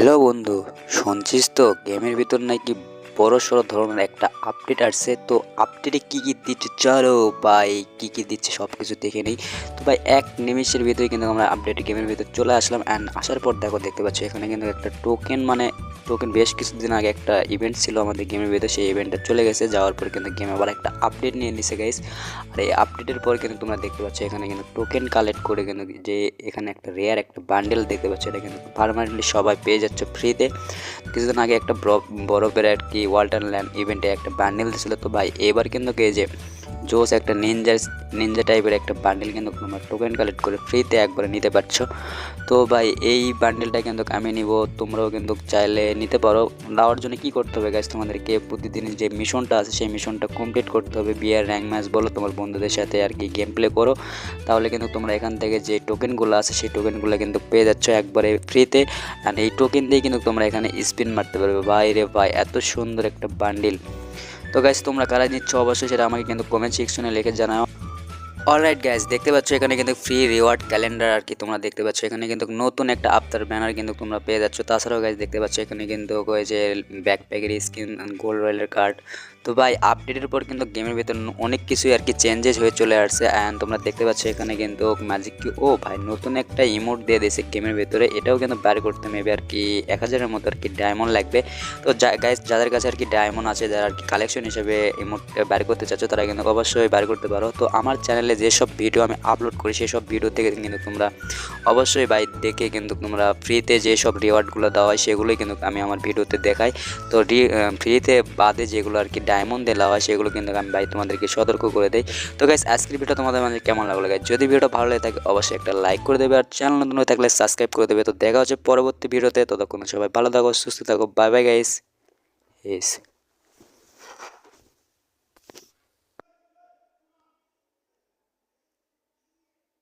Hello বন্ধু শুনছিস তো? গেমের ভিতর নাকি বড় সড়ো ধরনের একটা আপডেট আসছে। তো আপডেটে কী কী দিচ্ছে চলো ভাই, কী কী দিচ্ছে সব কিছু দেখে নিই। তো ভাই, এক নিমিষের ভিতরে কিন্তু আমরা আপডেট গেমের ভিতর চলে আসলাম অ্যান্ড আসার পর দেখো, দেখতে পাচ্ছ এখানে কিন্তু একটা টোকেন মানে টোকেন বেশ কিছুদিন আগে একটা ইভেন্ট ছিল আমাদের গেমের ভিতরে। সেই ইভেন্টটা চলে গেছে, যাওয়ার পর কিন্তু গেম আবার একটা আপডেট নিয়ে নিছে গাইস আর এই আপডেটের পর কিন্তু তোমরা দেখতে পাচ্ছ এখানে কিন্তু টোকেন কালেক্ট করে কিন্তু যে এখানে একটা রেয়ার একটা বান্ডেল দেখতে পাচ্ছ, এটা কিন্তু পারমানেন্টলি সবাই পেয়ে যাচ্ছে ফ্রিতে কিছুদিন আগে একটা বরফ বরফের আর কি ওয়াল্টার ল্যান্ড ইভেন্টে একটা বান্ডেল দিয়েছিল তো ভাই এবার কিন্তু কে যে জোস একটা নিনজা নিনজা টাইপের একটা বান্ডেল কিন্তু তোমরা টোকেন কালেক্ট করে ফ্রিতে একবারে নিতে পারছ। তো ভাই, এই বান্ডেলটা কিন্তু আমি নিব, তোমরাও কিন্তু চাইলে নিতে পারো। নেওয়ার জন্য কী করতে হবে গাছ তোমাদেরকে? প্রতিদিন যে মিশনটা আছে, সেই মিশনটা কমপ্লিট করতে হবে। বিয়ার র্যাঙ্ক ম্যাচ বলো, তোমার বন্ধুদের সাথে আর কি গেম প্লে করো। তাহলে কিন্তু তোমরা এখান থেকে যে টোকেনগুলো আছে, সেই টোকেনগুলো কিন্তু পেয়ে যাচ্ছ একবারে ফ্রিতে আর এই টোকেন দিয়ে কিন্তু তোমরা এখানে স্পিন মারতে পারবে। ভাই রে ভাই, এত সুন্দর একটা বান্ডিল তো গাইস তোমরা কারা নিচ্ছ অবশ্যই সেটা আমাকে কিন্তু কমেন্ট সেকশনে লিখে জানাও। অলরাইট গাইজ দেখতে পাচ্ছ এখানে কিন্তু ফ্রি রিওয়ার্ড ক্যালেন্ডার আর কি তোমরা দেখতে পাচ্ছ। এখানে কিন্তু নতুন একটা আফতার ব্যানার কিন্তু তোমরা পেয়ে যাচ্ছ। তাছাড়াও গাইজ দেখতে পাচ্ছ এখানে কিন্তু ওই যে ব্যাকপ্যাকের স্কিন গোল্ড রয়েলের কার্ড তো ভাই আপডেটের পর কিন্তু গেমের ভিতর অনেক কিছুই আর কি চেঞ্জেস হয়ে চলে আসছে। অ্যান্ড তোমরা দেখতে পাচ্ছ এখানে কিন্তু ম্যাজিক কি ও ভাই, নতুন একটা ইমোট দিয়ে দিয়েছে গেমের ভিতরে। এটাও কিন্তু বার করতে মেবে আর কি এক হাজারের মতো আর কি ডায়মন্ড লাগবে। তো গাইজ যাদের কাছে আর কি ডায়মন্ড আছে, যারা আর কি কালেকশন হিসেবে ইমোট বার করতে চাচ্ছ, তারা কিন্তু অবশ্যই বার করতে পারো। তো আমার চ্যানেলে যেসব ভিডিও আমি আপলোড করি সেই সব ভিডিও থেকে কিন্তু তোমরা অবশ্যই বাই দেখে কিন্তু তোমরা ফ্রিতে যেসব রিওয়ার্ডগুলো দেওয়া হয়, সেগুলোই কিন্তু আমি আমার ভিডিওতে দেখাই। তো ফ্রিতে বাদে যেগুলো আর কি ডায়মন্ড দেওয়া হয়, সেগুলো কিন্তু আমি ভাই তোমাদেরকে সতর্ক করে দেই। তো গাইস আজকের ভিডিও তোমাদের মানে কেমন লাগল গাইজ যদি ভিডিওটা ভালো লাগে থাকে, অবশ্যই একটা লাইক করে দেবে। আর চ্যানেল নতুন হয়ে থাকলে সাবস্ক্রাইব করে দেবে। তো দেখা হচ্ছে পরবর্তী ভিডিওতে ততক্ষণ সবাই ভালো থাকো, সুস্থ থাকো। Bye bye guys S